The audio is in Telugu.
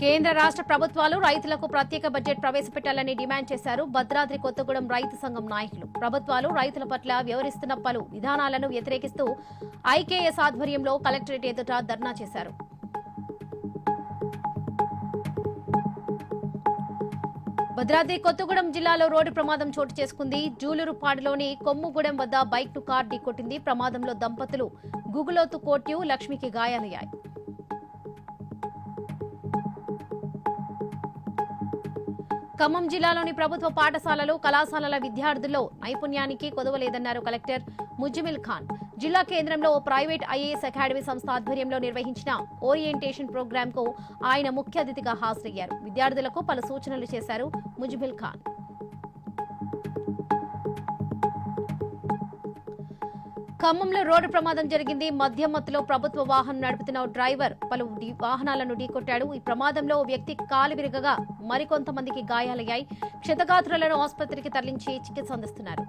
కేంద్ర రాష్ట్ర ప్రభుత్వాలు రైతులకు ప్రత్యేక బడ్జెట్ ప్రవేశపెట్టాలని డిమాండ్ చేశారు. భద్రాద్రి కొత్తగూడెం రైతు సంఘం నాయకులు. ప్రభుత్వాలు రైతుల పట్ల వ్యవహరిస్తున్న పలు విధానాలను వ్యతిరేకిస్తూ ఐకేఎస్ ఆధ్వర్యంలో కలెక్టరేట్ ఎదుట ధర్నా చేశారు. భద్రాద్రి కొత్తగూడెం జిల్లాలో రోడ్డు ప్రమాదం చోటు చేసుకుంది. జూలూరుపాడులోని కొమ్ముగూడెం వద్ద బైక్ టు కార్ ఢీకొట్టింది. ప్రమాదంలో దంపతులు గుగులోతు కోట్యు లక్ష్మికి గాయాలయ్యాయి ఖమ్మం జిల్లాలోని ప్రభుత్వ పాఠశాలలు కళాశాలల విద్యార్థుల్లో నైపుణ్యానికి కొదవలేదన్నారు కలెక్టర్ ముజ్జమిల్ ఖాన్. జిల్లా కేంద్రంలో ఓ ప్రైవేట్ ఐఏఎస్ అకాడమీ సంస్థ ఆధ్వర్యంలో నిర్వహించిన ఓరియంటేషన్ ప్రోగ్రాంకు ఆయన ముఖ్య అతిథిగా హాజరయ్యారు. విద్యార్థులకు పలు సూచనలు చేశారు ముజ్మిల్ ఖాన్. ఖమ్మంలో రోడ్డు ప్రమాదం జరిగింది. మద్యం మత్తులో ప్రభుత్వ వాహనం నడుపుతున్న డ్రైవర్ పలు వాహనాలను ఢీకొట్టాడు. ఈ ప్రమాదంలో వ్యక్తి కాలు విరగగా మరికొంతమందికి గాయాలయ్యాయి. క్షతగాత్రులను ఆసుపత్రికి తరలించి చికిత్స అందిస్తున్నారు.